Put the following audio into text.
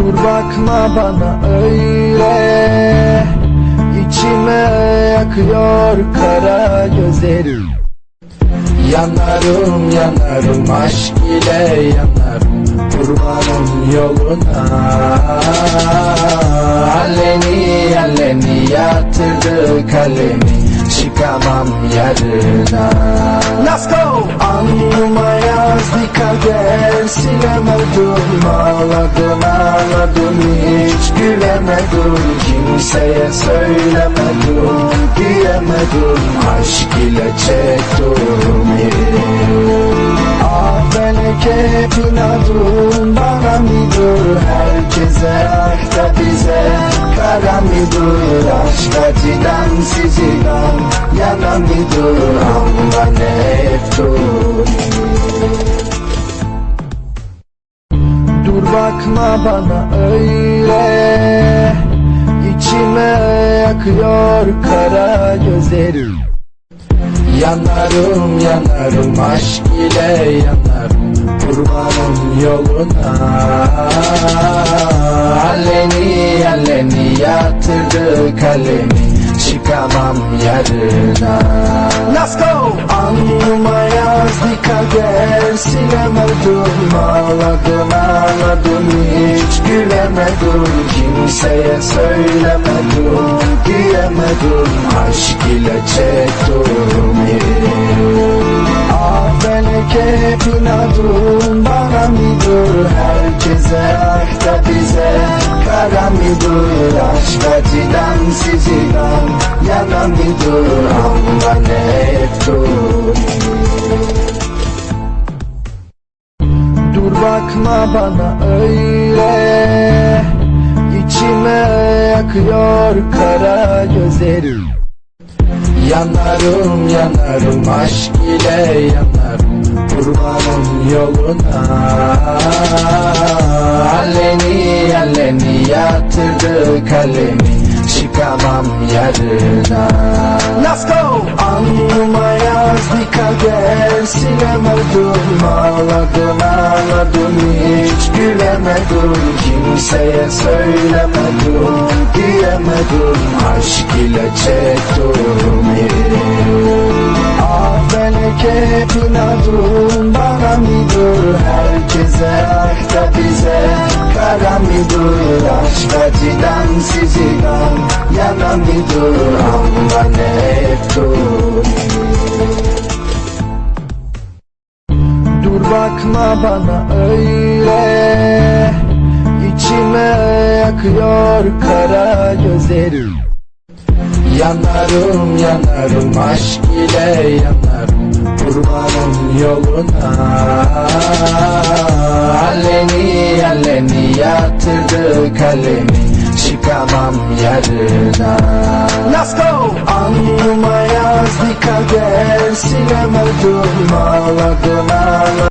Dur bakma bana öyle. İçime yakıyor kara gözlerim. Yanarım yanarım aşk ile yanarım Kurbanım yoluna. Halleni halleni yatırdı kalemi Çıkamam yarına. Let's go! Alnıma yazdı kader Silemedim ağladım ağladım Hiç gülemedim. Kimseye söylemedim Diyemedim. Aşk ile çektim Ah melek inadım Bana mıdır? Herkese Ah da bize Kara mıdır? Aşk acıdan sizden Yana mıdır? Ama ne eftur bakma bana öyle. İçime yakıyor kara gözlerim. Yanarım yanarım aşk ile yanarım Kurbanım yoluna. Halleni halleni yatırdı kalemi Çıkamam yarına. Let's go! Yazdı kader Silemedim ağladım ağladım Hiç gülemedim. Kimseye söylemedim Diyemedim. Aşk ile çektim Ah melek hep inadım Bana mıdır? Herkese Ah da bize Kara mıdır? Aşk acıdan sizden Yana mıdır? Ama ne eftur bakma bana öyle. İçime yakıyor kara gözlerim. Yanarım yanarım aşk ile yanarım Kurbanım yoluna. Halleni halleni yatırdı kalemi Çıkamam yarına. Let's go! Alnıma yazdı kader Silemedim ağladım ağladım Hiç gülemedim Kimseye söylemedim Diyemedim Aşk ile çektim Ah melek hep inadım Bana mıdır? Herkese Ah da bize Kara mıdır? Aşk acıdan sizden Yana mıdır? Ama ne eftur bakma bana öyle. İçime yakıyor kara gözlerim. Yanarım yanarım aşk ile yanarım Kurbanım yoluna. Halleni halleni yatırdı kalemi Çıkamam yarına. Let's go! Alnıma yazdı kader Silemedim ağladım ağladım